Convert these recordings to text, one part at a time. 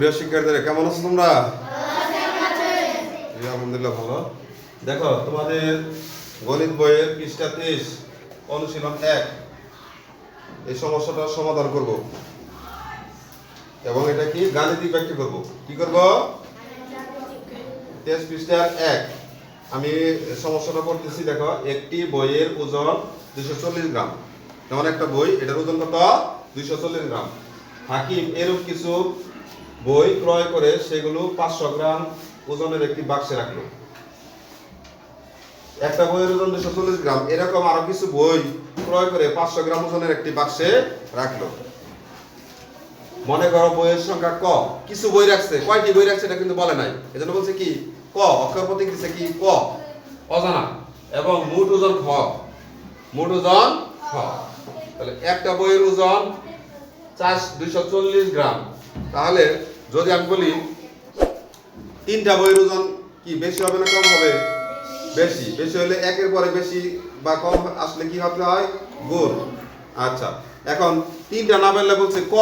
প্রিয় শিক্ষার্থীরা, কেমন আছো তোমরা? আলহামদুলিল্লাহ ভালো। দেখো, তোমাদের গণিত বইয়ের পৃষ্ঠা তেইশ অনুশীলন এক। এই সমস্যাটার সমাধান করব। এবং এটা কি? গাণিতিক ব্যাখ্যা করব। কি করব? তেইশ পৃষ্ঠার এক। আমি সমস্যাটা করতেছি দেখো, একটি বইয়ের ওজন দুশো চল্লিশ গ্রাম। যেমন একটা বই, এটার ওজন কত? দুইশো চল্লিশ গ্রাম। হাকিম এরূপ কিছু বই ক্রয় করে সেগুলো পাঁচশো গ্রাম ওজনের একটি বাক্সে রাখল। একটা বইয়ের ওজন দুশো চল্লিশ গ্রাম, এরকম আরও কিছু বই ক্রয় করে পাঁচশো গ্রাম ওজনের একটি বাক্সে রাখল। মনে করো বইয়ের সংখ্যা ক, কিছু বই রাখছে, কয়টি বই রাখছে এটা কিন্তু বলে নাই। এজন্য বলছে কি, ক, অক্ষর প্রতীক দিছে কি, ক, অজানা এবং মোট ওজন খ, মোট ওজন খ। তাহলে একটা বইয়ের ওজন চার দুইশো চল্লিশ গ্রাম। তাহলে যদি আমি বলি, তিনটা বইয়ের ওজন কি বেশি হবে না কম হবে? বেশি। বেশি হলে একের পরে বেশি বা কম আসলে কি হতে হয়? গুণ। আচ্ছা এখন তিনটা না পেলে বলছে ক।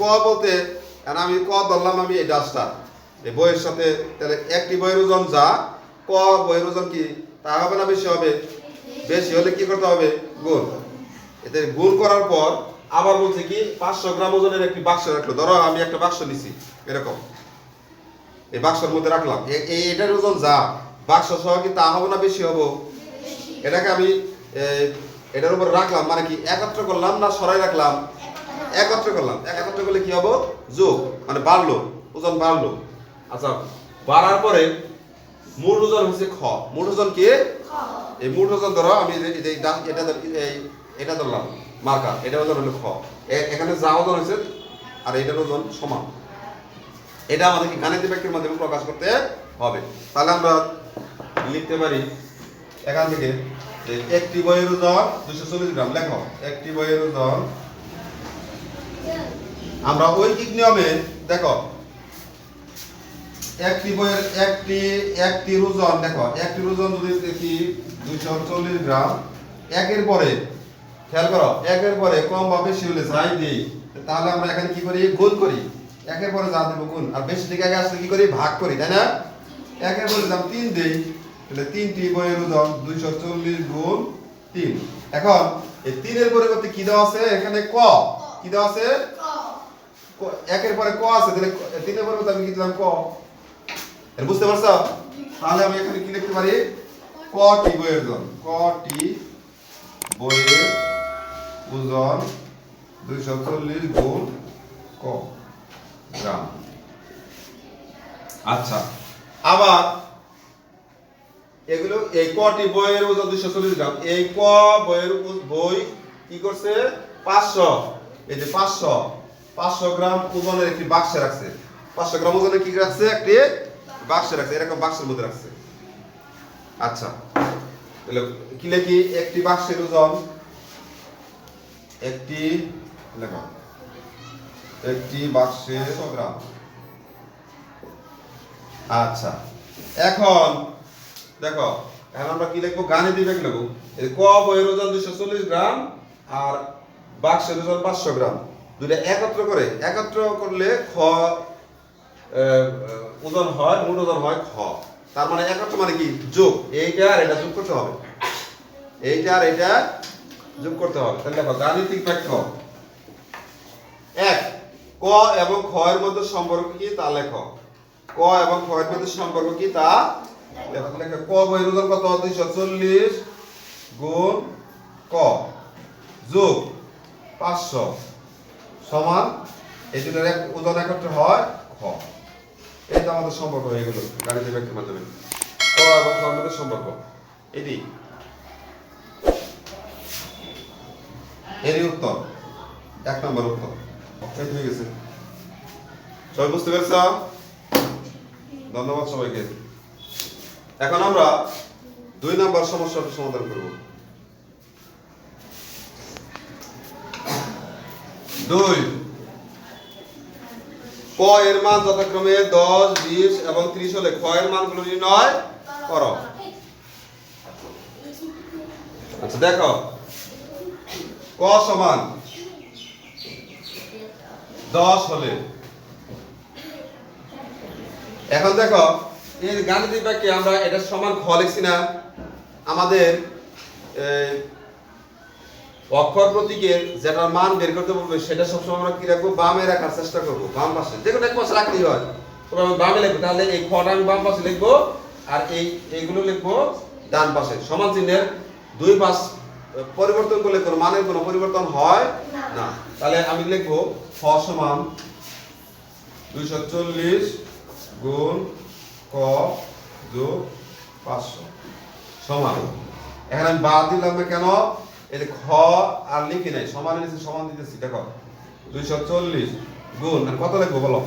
ক বলতে, আর আমি ক ধরলাম, আমি এই ডাস্টার এই বইয়ের সাথে, তাহলে একটি বইয়ের ওজন যা, ক বইয়ের ওজন কি, তা হবে না বেশি হবে? বেশি হলে কি করতে হবে? গুণ। এতে গুণ করার পর আবার বলছে কি পাঁচশো গ্রাম ওজনের একটি বাক্স রাখল। ধরো আমি একটা বাক্স নিছি এরকম। এই বাক্সের মধ্যে রাখলাম। এটার ওজন যা। বাক্স সহ কি তা হবে না বেশি হব? এটাকে আমি এটার উপর রাখলাম মানে কি একত্র করলাম না সরাই রাখলাম? একত্র করলাম। একত্র করলে কি হব? যোগ মানে বাড়লো ওজন বাড়লো। আচ্ছা বাড়ার পরে মূল ওজন হচ্ছে খ। মূল ওজন কি? এই মূল ওজন ধরো আমি এটা এটা ধরলাম। মার্কার এটা ওজন হলো খ। এখানে যা ওজন হয়েছে, আর এটার ওজন সমান। এটা আমাদেরকে গাণিতিক বাক্যের মাধ্যমে প্রকাশ করতে হবে। তাহলে আমরা লিখতে পারি, এখান থেকে যে একটি বইয়ের ওজন দুশো চল্লিশ গ্রাম, লেখো। একটি বইয়ের ওজন, আমরা ঐকিক নিয়মে, দেখো, একটি বইয়ের একটি একটি ওজন, দেখো একটি ওজন যদি দেখি দুইশো চল্লিশ গ্রাম, একের পরে খেয়াল করো, একের পরে কম বা বেশি হলে যাই দিই, তাহলে আমরা এখানে কি করি? গুণ করি। একের পরে যা দেবো গুণ। আর বেশি দিকে আগে আসলে কি করি? ভাগ করি, তাই না? একের পরে দাম তিন দেই, তাহলে তিনটি বইয়ের ওজন দুইশো চল্লিশ গুণ তিন। এখন, এই তিনের পরিবর্তে কি দেওয়া আছে? এখানে ক। কি দেওয়া আছে? একের পরে ক আছে, তাহলে তিনের পরিবর্তে আমি কি দিলাম? ক। বুঝতে পারছ? তাহলে আমি এখানে কি লিখতে পারি? ক টি বইয়ের ওজন ক টি বইয়ের ওজন দুইশো চল্লিশ গুণ ক গ্রাম। আচ্ছা। আবার এগুলো এই কটি বইয়ের ওজন দুইশো চল্লিশ গ্রাম। এই ক বইয়ের বই কি করছে? পাঁচশো। এই যে পাঁচশো। পাঁচশো গ্রাম ওজনের একটি বাক্সে রাখছে। পাঁচশো গ্রাম ওজনের কি রাখছে? একটি বাক্সে রাখছে। এরকম বাক্সের মধ্যে রাখছে। আচ্ছা। তাহলে কি লিখি? একটি বাক্সের ওজন একটি, লেখো। একটি বাক্সে গ্রাম। আচ্ছা। এখন, দেখো, এখন আমরা কি লিখব? গাণিতিক ব্যাগ লিখব। ক বইয়ের ওজন দুশো চল্লিশ গ্রাম আর বাক্সের ওজন পাঁচশো গ্রাম। দুইটা একত্র করে, একত্র করলে খ ওজন হয়, মোট ওজন হয় খ। তার মানে একত্র মানে কি? যোগ। এইটা আর এটা যোগ করতে হবে। এইটা আর এটা যোগ করতে হবে। তাহলে দেখো, গাণিতিক ব্যাখ্যা এক, ক এবং খ এর মধ্যে সম্পর্ক কি তা লেখো। ক এবং খ এর মধ্যে সম্পর্ক কি তা লেখো। ক বইয়ের কত? দুইশো চল্লিশ গুণ ক। যোগ পাঁচশো সমান, এই দুটোর এক ওজন একত্র হয় খ। এটা আমাদের সম্পর্ক হয়ে গেল গাণিতিক ব্যাখ্যার মাধ্যমে। ক এবং খ এর মধ্যে সম্পর্ক। এটি এরই উত্তর। এক নম্বর উত্তর। হয়ে গেছে। সবাই বুঝতে পেরেছ? ধন্যবাদ সবাইকে। এখন আমরা দুই নম্বর সমস্যার সমাধান করব। দুই। ক এর মান যথাক্রমে দশ, বিশ এবং ত্রিশ হলে খ এর মানগুলো নির্ণয় করো। আচ্ছা দেখো। ক সমান দশ হলে। এখন দেখো, এর গাণিতিক বাক্যে আমরা এটা সমান খ লিখছি না। আমাদের অক্ষর প্রতীকের যেটার মান বের করতে বলবে, সেটা সবসময় আমরা কি রাখব? বামে রাখার চেষ্টা করব, বাম পাশে। যে কোনো এক পাশে রাখলেই হয়। তবে আমি বামে লিখব, তাহলে এই খটা আমি বাম পাশে লিখব, আর এই, এইগুলো লিখব ডান পাশে। সমান চিহ্নের দুই পাশ পরিবর্তন করলে কোনো মানের কোনো পরিবর্তন হয় না। তাহলে আমি লিখব খ সমান দুইশো চল্লিশ গুণ ক যোগ পাঁচশো। সমান। এখানে আমি বাদ দিলাম না কেন? এই যে খ আর লিখি নাই সমান নিচে সমান দিতেছি দেখো। দুইশো চল্লিশ গুণ কত লিখব বলো?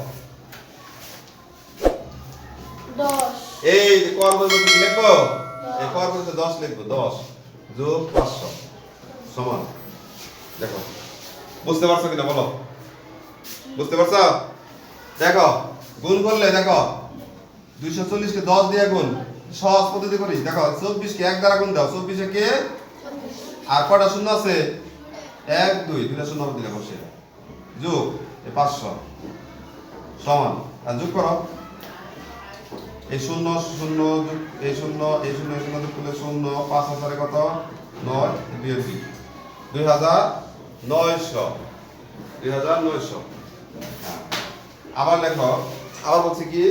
এই যে কর বলতে কি লিখব? এই কর বলতে দশ লিখব দশ। যোগ পাঁচশো সমান। দেখো। বুঝতে পারছ কিনা বলো? বুঝতে পারছ? দেখো, গুণ করলে দেখো, দুইশো চল্লিশকে দশ দিয়ে গুণ, সহজ পদ্ধতি করি। দেখো, চব্বিশকে এক দ্বারা গুণ দাও। চব্বিশে কে? আর কটা শূন্য আছে? এক, দুই, দুইটা শূন্য দিলে বসে। যোগ পাঁচশো। সমান। আর যোগ করো। এই শূন্য শূন্য, এই শূন্য এই শূন্য শূন্য যোগ করলে শূন্য, পাঁচ হাজারে কত? নয় আর দুই দুই হাজার নয়শো। দুই হাজার নয়শো। হ্যাঁ। আবার লেখো, আবার বলছি কি?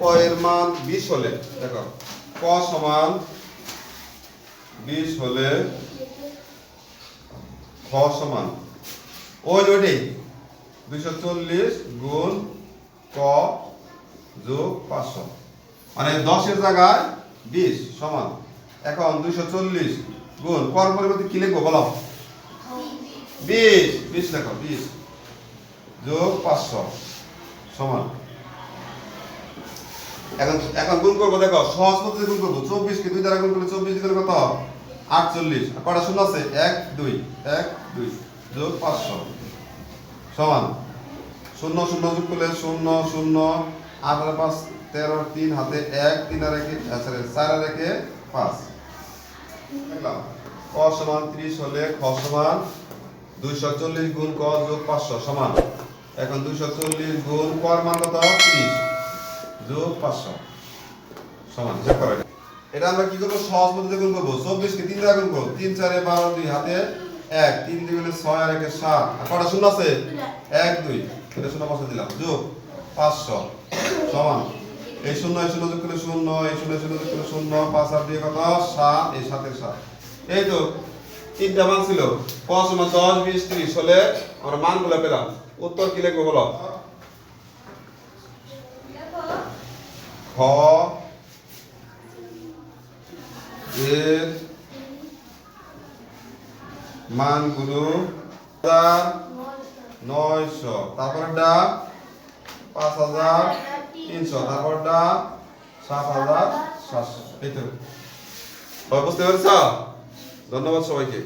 ক এর মান বিশ হলে, দেখো, ক সমান বিশ হলে খ সমান ওই ওইটি দুইশো চল্লিশ গুণ ক যোগ পাঁচশো। মানে দশের জায়গায় বিশ সমান। এখন দুইশো চল্লিশ গুণ, কর পরিবর্তে কি লিখব বলো? বিশ বিশ লেখো, বিশ। যোগ পাঁচশো সমান। এখন এখন গুণ করব, দেখো, সহজ পদ্ধতি গুণ করব। চব্বিশ কে দুই দ্বারা গুণ করলে চব্বিশ দিকে কত? আটচল্লিশ। কটা শূন্য আছে? এক, দুই এক, দুই। যোগ পাঁচশো সমান। শূন্য শূন্য যোগ করলে শূন্য শূন্য, আট আর পাঁচ তেরো তিন হাতে এক তিন আর একে সরি চার আর একে পাঁচ। দেখলাম। ক সমান ত্রিশ হলে খ সমান দুইশো চল্লিশ গুণ ক যোগ পাঁচশো সমান। এখন দুইশো চল্লিশ গুণ কর মান কত? ত্রিশ। যোগ পাঁচশো। সমান হিসাব করো এটা। আমরা কি করব? সহজ পদ্ধতিতে গুণ করব। চব্বিশকে তিন দ্বারা গুণ করব। তিন চারে বারো দুই হাতে এক। তিন দুই ছয় আর একে সাত। আর কটা শূন্য আছে? এক দুই। এটা শূন্য পাঁচশো দিলাম। যোগ পাঁচশো। সমান। এই শূন্য এই শূন্য যোগ শূন্য, এই শূন্য শূন্য যোগ শূন্য, পাঁচ আর দুই কত? সাত, এই সাতের সাত। এই তো তিনটা মান ছিল। ক সমান দশ, বিশ, ত্রিশ। হলে আমরা মানগুলো পেলাম। উত্তর কি লিখব বলো? খ এর মানগুলো নয়শো। তারপরটা পাঁচ হাজার তিনশো তারপরটা সাত হাজার সাতশো। এই তো। বুঝতে পেরেছ? ধন্যবাদ সবাইকে।